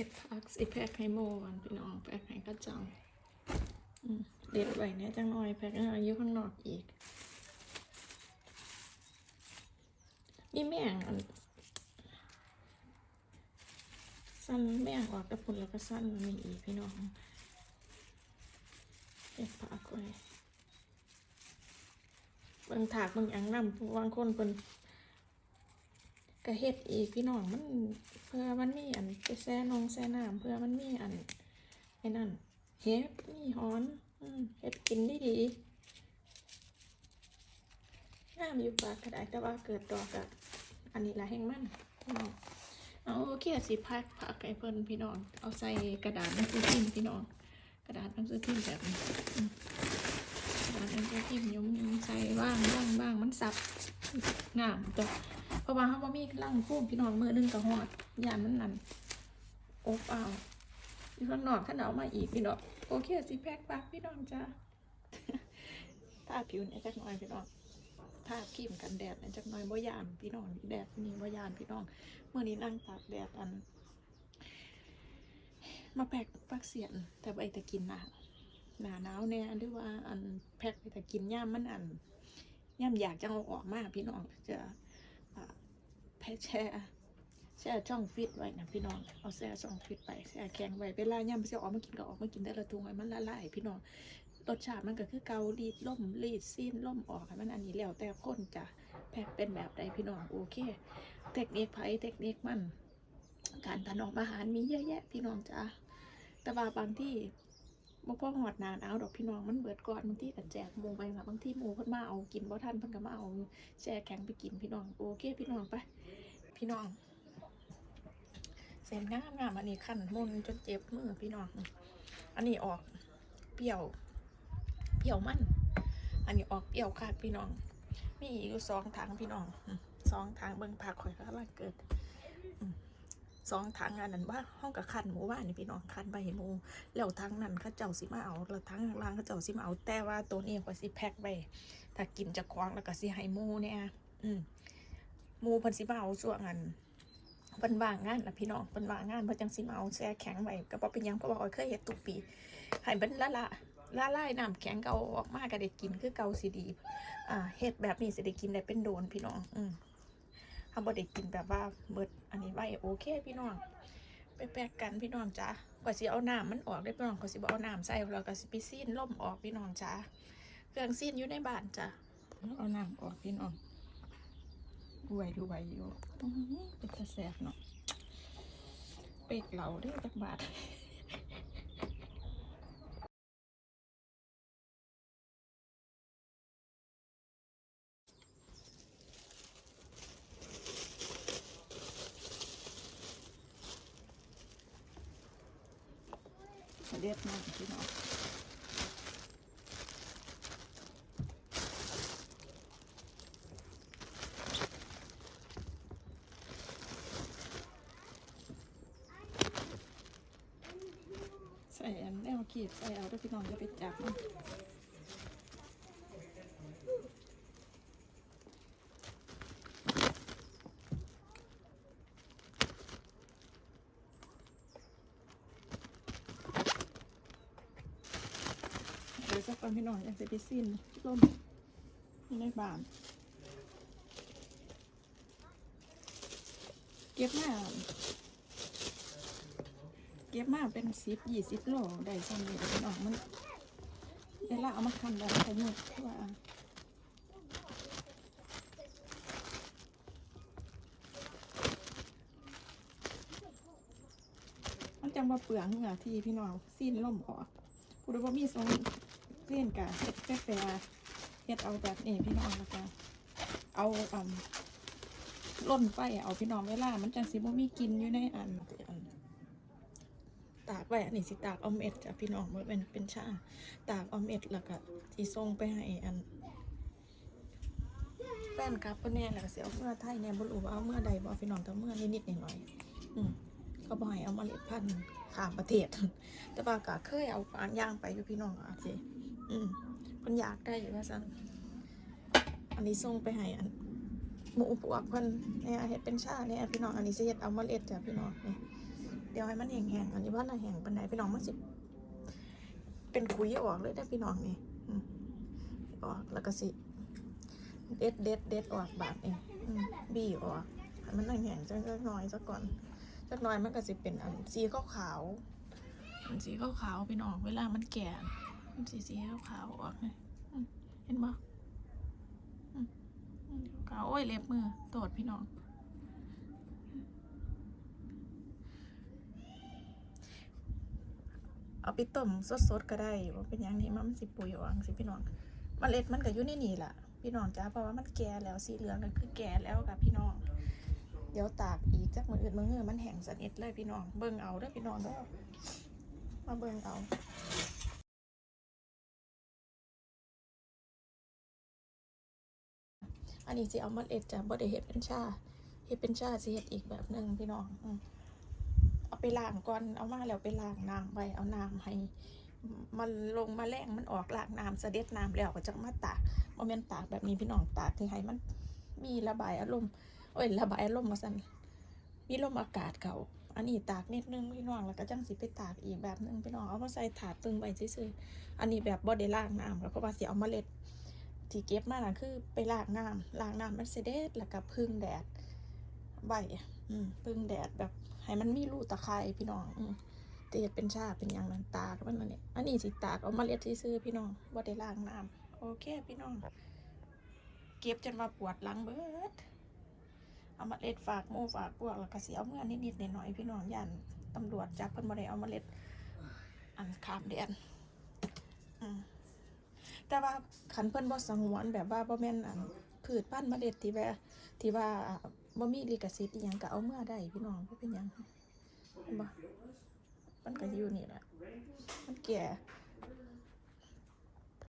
ก็บผักสิแพ็คให้โมกันพี่น้องแพ็คให้กระจังเด็ดไว้เนี่ยจังน่อยแพ็คให้อยู่ข้างนอกอีกนี่แม่งอันสั้นแม่งออกแต่ผลแล้วก็สั้นมันมีอีกพี่น้องเก็บผักไว้บางถากบางอย่างนำบางคนเป็น ก็เฮ็ดอีกพี่น้องมันเพื่อมันมีอันไปแซ่นองแซ่น้ำเพื่อมันมีอันไอ้นั่นเฮ็ดมีหอนอืมเฮ็ดกินได้ดีงามอยู่ปากกระไดแต่ว่าเกิดดอกกับอันนี้ละแห้งมันพี่น้องเอาโอเคสิพักผักไอ้เพิ่นพี่น้อง เอาใส่กระดาษหนังสือพิมพ์พี่น้อง กระดาษหนังสือพิมพ์แบบนี้กระดาษหนังสือพิมพ์ยมยมใส่บ้างบ้างบ้างมันสับงามจ้ะ ราะว่าเขาบ่มีร่างพุ่มพี่น้องมือหนึงกับหอดยานมันนั่นอบเอาอยู่ข้างนอกขันเอามาอีกพี่น้องโอเคสิแพ็คปากพี่น้องจ้าทาผิวเนี่ยจักหน่อยพี่น้องทาครีมกันแดดเนี่ยจักหน่อยบ่ยานพี่น้องแดดนี่บ่ยานพี่น้องเมื่อนี้นั่งตากแดดอัน มาแพ็คปักเสียนแต่ไปแต่กินหนาหนาหนาวแน่หรือว่าอันแพ็คไปแต่กินย่ามมันอันย่ามอยากจะเอาออกมาพี่น้องจะ แพ้แช่แช่ช่องฟิตไว้นะพี่น้อง เอาแช่ช่องฟิตไปแช่แข็งไว้เวลาย่ำเสียออกมากินก็ออกมากินแต่ละทุงให้มันละลายพี่น้อง รสชาติมันก็คือเกาลีดล่มลีดซีนล่มออกมันอันนี้แล้วแต่คนจะแพ็คเป็นแบบใดพี่น้องโอเค เทคนิคไผเทคนิคมัน การถนอมอาหารมีเยอะแยะ พี่น้องจ้าแต่ว่าบางที่บ่พอหอดนานเอาดอกพี่น้องมันเบิดก่อนบางที่ก็แจกหมูไปค่ะบางที่หมูเพิ่นมาเอากินบ่ทันเพิ่นก็มาเอาแช่แข็งไปกินพี่น้องโอเคพี่น้องไป พี่น้อง เส้นงามงามอันนี้ขั้นมุนจนเจ็บมือพี่น้อง อันนี้ออกเปรี้ยว เปรี้ยวมัน อันนี้ออกเปรี้ยวคักพี่น้อง มีอยู่สองถังพี่น้องสองถังเบิ่งผักข่อยก็กำลังเกิดสองถังอันนั้นว่าห้องกับคันหมูว่านนี่พี่น้องคันใบหมูแล้วทั้งนั้นเข้าเจ้าสิมาเอาแล้วทั้งล่างเข้าเจ้าสิมาเอาแต่ว่าตัวนี้ข่อยสิแพ็คไว้ถ้ากินจะคว้างแล้วก็สิให้หมูเนี่ยอืม มูพิ่นสิมาเอาส่วงอันเพิ่นว่างงานนะพี่น้องเพิ่นว่างงานเพิ่นจังสิมาเอาแช่แข็งไว้ก็บ่เป็นหยังเพราะว่าอ้อยเคยเฮ็ดทุกปีให้เพิ่นละละละลายน้ำแข็งเก่าออกมาก็ได้กินคือเก่าสิดีอ่าเฮ็ดแบบนี้สิได้กินได้เป็นโดนพี่น้องอืมเฮาบ่ได้กินแบบว่าเบิดอันนี้ไว้โอเคพี่น้องไปแปกกันพี่น้องจ้าก็สิเอาน้ำมันออกได้พี่น้องก็สิบ่เอาน้ำใส่แล้วก็สิไปซีนล่มออกพี่น้องจ้าเครื่องซีนอยู่ในบ้านจ้ะเอาน้ำออกพี่น้อง รวยรวยอยู่อื้อหือเป็นตะแสบเนาะเป็กเหล่าเด้จักบาทเรียบมากพี่น้อง ใส่อันแนว ขีดใส่เอาด้วยพี่น้องจะไปจับมันเดี๋ยวสักวันพี่น้องยังจะไปสิ้นล่มในบ้าน เก็บมา เก็บมาเป็นสิบยี่สิบโลได้ซ้ำเลยพี่น้องมันเวลาเอามาทำแล้วมันก็หยุดว่ามันจังว่าเปลืองเหงื่อที่พี่น้องซีนล่มออกพูดว่ามีทรงเส้นกะเฮ็ดแฟร์เฮ็ดเอาแบบนี้พี่น้องแล้วก็เอาอ่ำล่นไฟเอาพี่น้องเวลา มันจังสิบ่มีกินอยู่ในอันอัน ตากไว้อันนี้สิตากออมเอ็ดจ้ะพี่น้องมันเป็นเป็นชาตากออมเอ็ดแล้วก็ที่ส่งไปให้อันแฟนกลับเพิ่นแน่แล้วก็สิเอาเมื่อไทยเนี่ยบรูว่าเอาเมื่อใดบ่พี่น้องแต่เมื่อนิดๆหน่อยๆอืมเขาบ่ให้เอามาเล็ดพันธุ์ข้ามประเทศ แต่ว่าก็เคยเอาปานย่างไปอยู่พี่น้องอาจสิอืมเพิ่นอยากได้อยู่ว่าซั่นอันนี้ส่งไปให้อันหมูปวกเพิ่นเนี่ยเฮ็ดเป็นชาเนี่ยพี่น้องอันนี้สิเฮ็ดเอามาเล็ดจ้ะพี่น้องเนี่ย เดี๋ยวให้มันแห้งๆอันนี้ว่าน่ะแห้งปานใดพี่น้องมันสิเป็นขุยออกเลยได้พี่น้องนี่ออกแล้วก็สิเด็ดเด็ดเด็ดออกบาดเองบี้ออกให้มันแห้งๆจักน่อยซะก่อนจักน่อยมันก็สิเป็นอันสีขาวๆอันสีขาวๆพี่น้องเวลามันแก่มันสีสีขาวๆออกเลยเห็นบ่อืมขาวโอ้ยเล็บมือโตดพี่น้อง เอาไปต้มสดๆก็ได้ว่าเป็นหยังนี่มันสิปุ๋ยออกสิพี่น้องมเมล็ดมันก็อยู่ในนี่แหละพี่น้องจ้าเพราะว่ามันแก่แล้วสีเหลืองนั่นคือแก่แล้วกับพี่น้อง เดี๋ยวตากอีกจักมืออื่นมือเงือมันแห้งสนิทเลยพี่น้องเบิ่งเอาเด้อพี่น้องเด้อมาเบิ่งเอาอันนี้สิเอามเมล็ดจ้ะบ่ได้เฮ็ดเป็นชาเฮ็ดเป็นชาสิเฮ็ดอีกแบบหนึ่งพี่น้องอื ไปล้างก่อน เอามาแล้วไปล้างน้ำไว้ เอาน้ำให้ มันลงมาแรงมันออกล้างน้ำเสด็จน้ำแล้วก็จะมาตากโมเมนตากแบบนี้พี่น้องตากที่ให้มันมีระบายอารมณ์โอ้ยระบายอารมณ์มาสั่นมีลมอากาศเขาอันนี้ตากนิดนึงพี่น้องแล้วก็จังสิไปตากอีกแบบนึงพี่น้องเอามาใส่ถาดตึงไว้ซื่อๆอันนี้แบบบ่ได้ล้างน้ำแล้วเพราะว่าสิเอาเมล็ดที่เก็บมาน่ะคือไปล้างน้ำล้างน้ำมันเสด็จแล้วก็พึ่งแดด ใบอืมพึ่งแดดแบบให้มันมีรูตะไคร้พี่น้องอืมจะเฮ็ดเป็นชาเป็นอย่างนั้นตากมันนั่นนี่ยอันนี้สิตากเอามาเล็ดซื้อพี่น้องบ่ได้ล้างน้ำโอเคพี่น้อง เก็บจนว่าปวดหลังเบิดเอามาเล็ดฝากหมู่ฝากพวกแล้วก็สิเอาเมื่อนิดๆหน่อยๆพี่น้องยันตำรวจจับเพิ่นบ่ได้เอามาเล็ดอันขามแดนอืมแต่ว่าขันเพิ่นบ่สงวนแบบว่าบ่แม่นอัน พืชพันธุ์เมล็ดที่ว่าที่ว่าบ่มีลิขสิทธิ์อีหยังก็เอาเมื่อได้พี่น้องบ่เป็นหยังเห็นบ่มันก็อยู่นี่แหละมันแก่